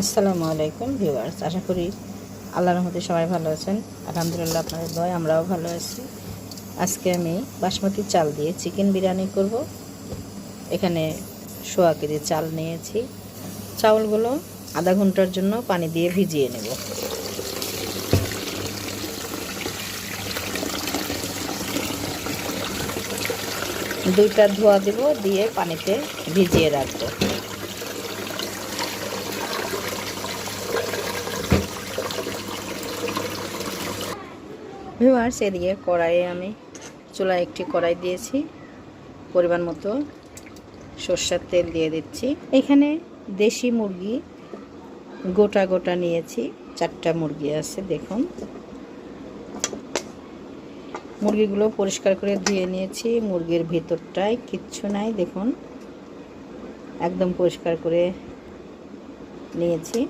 আসসালামু আলাইকুম ভিউয়ার্স, আশা করি আল্লাহর রহমতে সবাই ভালো আছেন। আলহামদুলিল্লাহ আপনাদের দয় আমরাও ভালো আছি। আজকে আমি বাসমতি চাল দিয়ে চিকেন বিরিয়ানি করব। এখানে সোয়া কেজি চাল নিয়েছি। চাউলগুলো আধা ঘণ্টার জন্য পানি দিয়ে ভিজিয়ে নেব। দুইটা ধোয়া দিব দিয়ে পানিতে ভিজিয়ে রাখব। ভিউয়ার্স, এদিকে কড়াইয়ে আমি চুলায় একটি কড়াই দিয়েছি। পরিমাণ মতো সর্ষের তেল দিয়ে দিচ্ছি। এখানে দেশি মুরগি গোটা গোটা নিয়েছি। চারটা মুরগি আছে, দেখুন। মুরগিগুলো পরিষ্কার করে ধুয়ে নিয়েছি। মুরগির ভিতরটায় কিচ্ছু নাই, দেখুন। একদম পরিষ্কার করে নিয়েছি।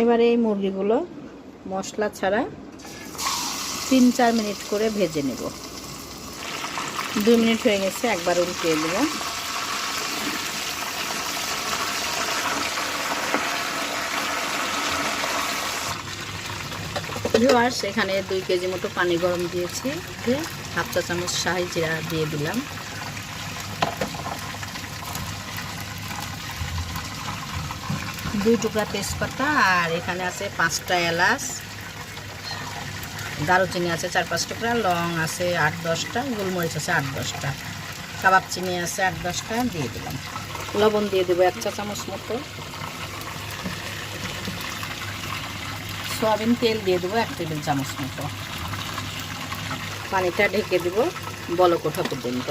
এবারে এই মুরগিগুলো মশলা ছাড়া তিন চার মিনিট করে ভেজে নেব। দুই মিনিট হয়ে গেছে, একবার উল্টিয়ে ভিওয়ার্স এখানে দুই কেজি মতো পানি গরম দিয়েছি। দিয়ে হাফ চা চামচ শাহি জিরা দিয়ে দিলাম। দুই টুকরা তেজপাতা আর এখানে আছে পাঁচটা এলাচ, দারুচিনি আছে চার পাঁচ টুকরা, লং আছে আট দশটা, গোলমরিচ আছে আট দশটা, কাবাব চিনি আছে আট দশটা, দিয়ে দিলাম। লবণ দিয়ে দেবো এক চা চামচ মতো। সয়াবিন তেল দিয়ে দেবো এক টেবিল চামচ মতো। পানিটা ঢেকে দেবো বলক ওঠা পর্যন্ত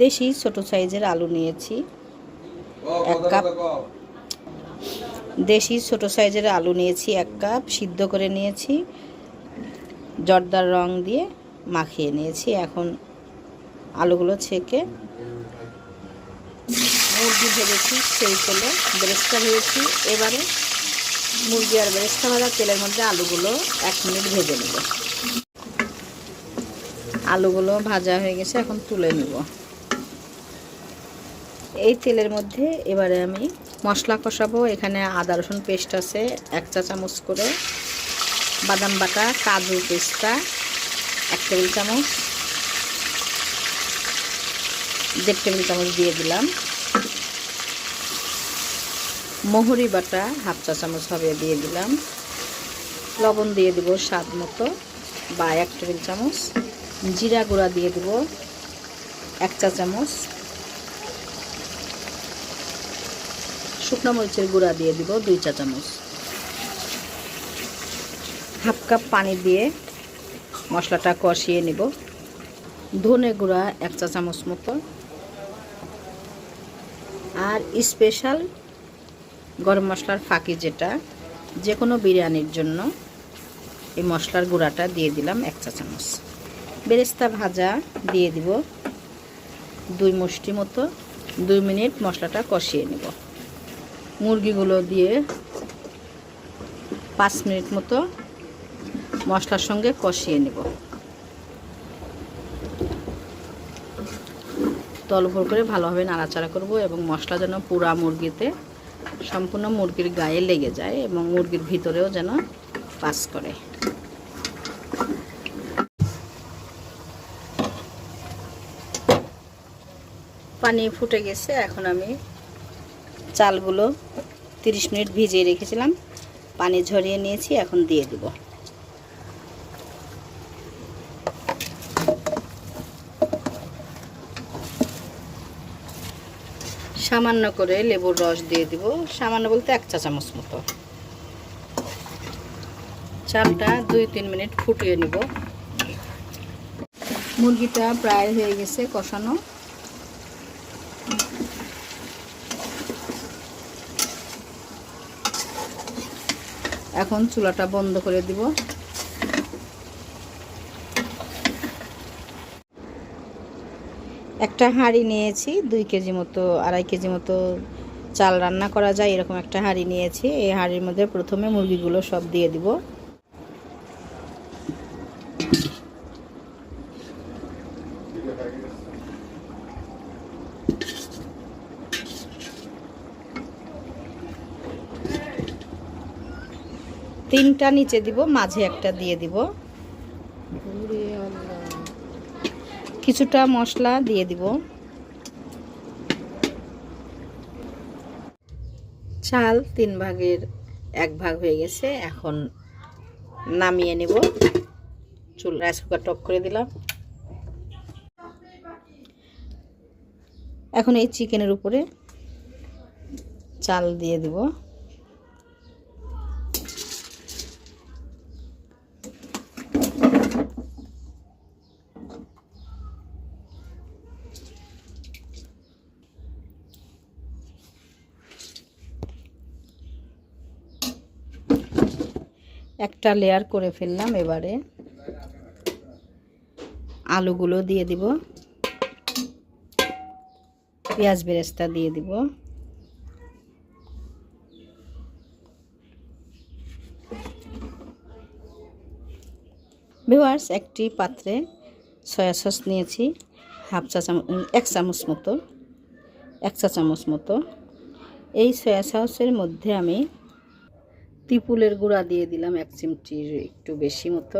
দেশি ছোট সাইজের আলু নিয়েছি। এক কাপ দেশি ছোট সাইজের আলু নিয়েছি এক কাপ সিদ্ধ করে নিয়েছি জর্দার রং দিয়ে মাখিয়ে নিয়েছি এখন আলুগুলো ছেঁকে মুরগি ভেজেছি সেই তেলে বেরেস্তা ভেজেছি এবারে মুরগি আর বেরেস্তা ভাজা তেলের মধ্যে আলুগুলো এক মিনিট ভেজে নেব। আলুগুলো ভাজা হয়ে গেছে এখন তুলে নেব। এই তেলের মধ্যে এবারে আমি মশলা কষাবো। এখানে আদা, রসুন পেস্ট আছে, এক চা চামচ করে। বাদাম বাটা, কাজু পেস্তা, এক টেবিল চামচ। দেড় টেবিল চামচ দিয়ে দিলাম। মোহরি বাটা হাফ চা চামচ হবে দিয়ে দিলাম। লবণ দিয়ে দিব স্বাদ মতো বা এক টেবিল চামচ। জিরা গুঁড়া দিয়ে দিব এক চা চামচ। শুকনো মরিচের গুঁড়া দিয়ে দিব দুই চা চামচ। হাফ কাপ পানি দিয়ে মশলাটা কষিয়ে নেব। ধনে গুঁড়া এক চা চামচ মতো। আর স্পেশাল গরম মশলার ফাঁকি যেটা যে কোনো বিরিয়ানির জন্য এই মশলার গুঁড়াটা দিয়ে দিলাম এক চা চামচ। বেরেস্তা ভাজা দিয়ে দিব দুই মুষ্টি মতো। দুই মিনিট মশলাটা কষিয়ে নেব। মুরগিগুলো দিয়ে পাঁচ মিনিট মতো মশলার সঙ্গে কষিয়ে নেব। তলভর করে ভালোভাবে নাড়াচাড়া করব এবং মশলা যেন পুরা মুরগিতে সম্পূর্ণ মুরগির গায়ে লেগে যায় এবং মুরগির ভিতরেও যেন পাস করে। পানি ফুটে গেছে, এখন আমি চালগুলো 30 মিনিট ভিজিয়ে রেখেছিলাম। পানি ঝরিয়ে নিয়েছি, এখন দিয়ে দেব। সামান্য করে লেবুর রস দিয়ে দিব, সামান্য বলতে এক চা চামচ মতো। চালটা দুই তিন মিনিট ফুটিয়ে নিব। মুরগিটা প্রায় হয়ে গেছে কষানো। এখন চুলাটা বন্ধ করে দিব। একটা হাঁড়ি নিয়েছি, দুই কেজি মতো, আড়াই কেজি মতো চাল রান্না করা যায়, এরকম একটা হাঁড়ি নিয়েছি। এই হাঁড়ির মধ্যে প্রথমে মুরগিগুলো সব দিয়ে দিব। তিনটা নিচে দিব মাঝে একটা দিয়ে দিব। কিছুটা মশলা দিয়ে দিব। চাল তিন ভাগের এক ভাগ হয়ে গেছে এখন নামিয়ে নেব। চুল রাইস কুকার টক করে দিলাম। এখন এই চিকেনের উপরে চাল দিয়ে দিব। একটা লেয়ার করে ফেললাম এবারে। আলুগুলো দিয়ে দিব। পেঁয়াজ বেরেস্তা দিয়ে দিব। ভিওয়ার্স একটি পাত্রে সয়া সস নিয়েছি, হাফ চা চামচ এক চামচ মতো, এক চা চামচ মতো। এই সয়া সসের মধ্যে আমি তিপুলের গুঁড়া দিয়ে দিলাম এক চিমটির একটু বেশি মতো।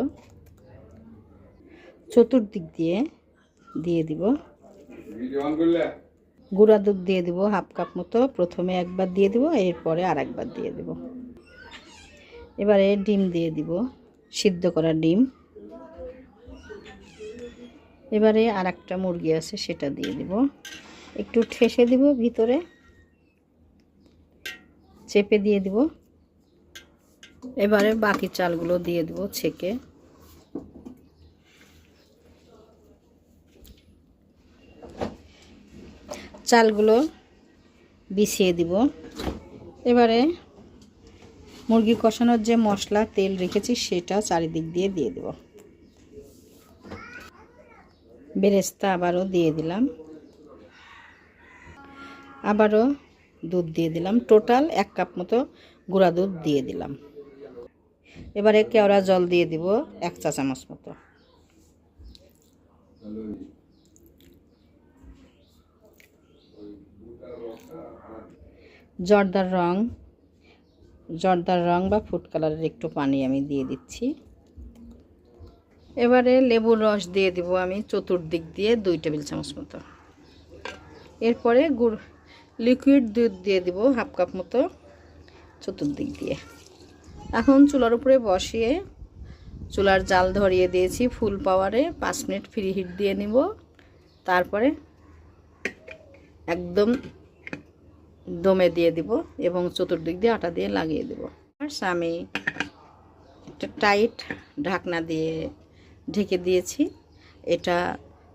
চতুর্দিক দিয়ে দিয়ে দিব। গুঁড়া দুধ দিয়ে দিব হাফ কাপ মতো। প্রথমে একবার দিয়ে দিব, এরপরে আর একবার দিয়ে দিব। এবারে ডিম দিয়ে দিব, সিদ্ধ করা ডিম। এবারে আর একটা মুরগি আছে, সেটা দিয়ে দিব। একটু ঠেসে দিব ভিতরে। চেপে দিয়ে দিব। এবারে বাকি চালগুলো দিয়ে দেব ছেঁকে। চালগুলো বিছিয়ে দিব। এবারে মুরগি কষানোর যে মশলা, তেল রেখেছি, সেটা চারিদিক দিয়ে দিয়ে দেব। বেরেস্তা আবারও দিয়ে দিলাম। আবারও দুধ দিয়ে দিলাম। টোটাল এক কাপ মতো গুঁড়া দুধ দিয়ে দিলাম। এবারে কেওড়া জল দিয়ে দিব এক চা চামচ মতো। জর্দার রং জর্দার রং বা ফুড কালারের একটু পানি আমি দিয়ে দিচ্ছি। এবারে লেবুর রস দিয়ে দিব আমি চতুর্দিক দিয়ে দুই টেবিল চামচ মতো। এরপরে গুড়, লিকুইড দুধ দিয়ে দিব হাফ কাপ মতো চতুর্দিক দিয়ে। এখন চুলার উপরে বসিয়ে চুলার জাল ধরিয়ে দিয়েছি ফুল পাওয়ারে। পাঁচ মিনিট ফ্রি হিট দিয়ে নিব। তারপরে একদম দমে দিয়ে দিব এবং চতুর্দিক দিয়ে আটা দিয়ে লাগিয়ে দেব। আর আমি একটা টাইট ঢাকনা দিয়ে ঢেকে দিয়েছি। এটা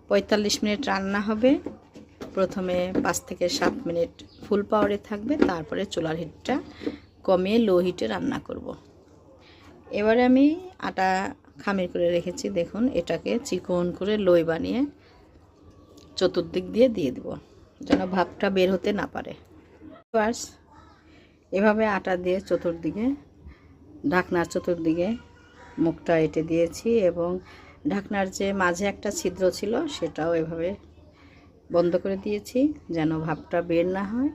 পঁয়তাল্লিশ মিনিট রান্না হবে। প্রথমে পাঁচ থেকে সাত মিনিট ফুল পাওয়ারে থাকবে। তারপরে চুলার হিটটা কমিয়ে লো হিটে রান্না করব। এবারে আমি আটা খামির করে রেখেছি, দেখুন, এটাকে চিকন করে লই বানিয়ে চতুর্দিক দিয়ে দিয়ে দিব, যেন ভাবটা বের হতে না পারে। বাস এভাবে আটা দিয়ে চতুর্দিকে, ঢাকনার চতুর্দিকে মুখটা এঁটে দিয়েছি এবং ঢাকনার যে মাঝে একটা ছিদ্র ছিল, সেটাও এভাবে বন্ধ করে দিয়েছি, যেন ভাবটা বের না হয়।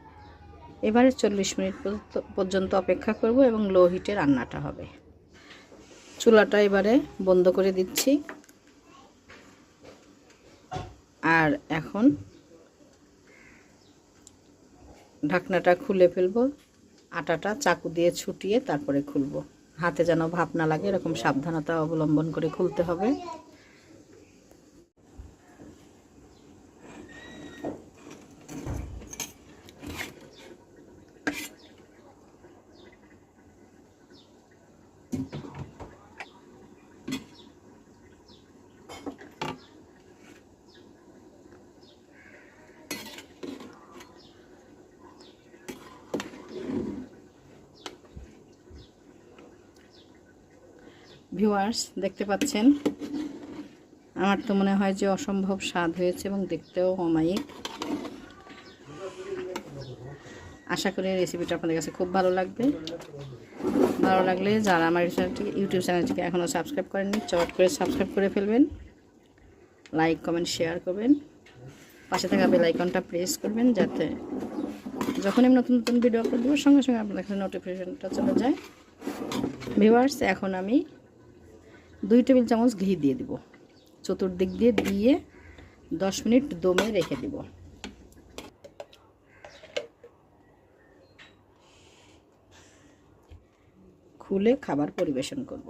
এবারে চল্লিশ মিনিট পর্যন্ত অপেক্ষা করব এবং লো হিটে রান্নাটা হবে। চুলাটা এবারে বন্ধ করে দিচ্ছি। আর এখন ঢাকনাটা খুলে ফেলব, আটাটা চাকু দিয়ে ছুটিয়ে তারপরে খুলবো। হাতে যেন ভাপ না লাগে, এরকম সাবধানতা অবলম্বন করে খুলতে হবে। ভিউয়ার্স দেখতে পাচ্ছেন? আমার তো মনে হয় যে অসম্ভব স্বাদ হয়েছে এবং দেখতেও অমায়িক আশা করি রেসিপিটা আপনাদের কাছে খুব ভালো লাগবে। ভালো লাগলে যারা আমার চ্যানেলটিকে ইউটিউব চ্যানেলটিকে এখনও সাবস্ক্রাইব করেননি, চট করে সাবস্ক্রাইব করে ফেলবেন। লাইক কমেন্ট শেয়ার করবেন। পাশে থাকা বেল আইকনটা প্রেস করবেন যাতে যখন আমি নতুন নতুন ভিডিও আপলোড দেবো, সঙ্গে সঙ্গে আপনাদের কাছে নোটিফিকেশনটা চলে যায়। ভিউয়ার্স এখন আমি দুই টেবিল চামচ ঘি দিয়ে দিব। চতুর্দিক দিয়ে দিয়ে দশ মিনিট দমে রেখে দিব। খুলে খাবার পরিবেশন করব।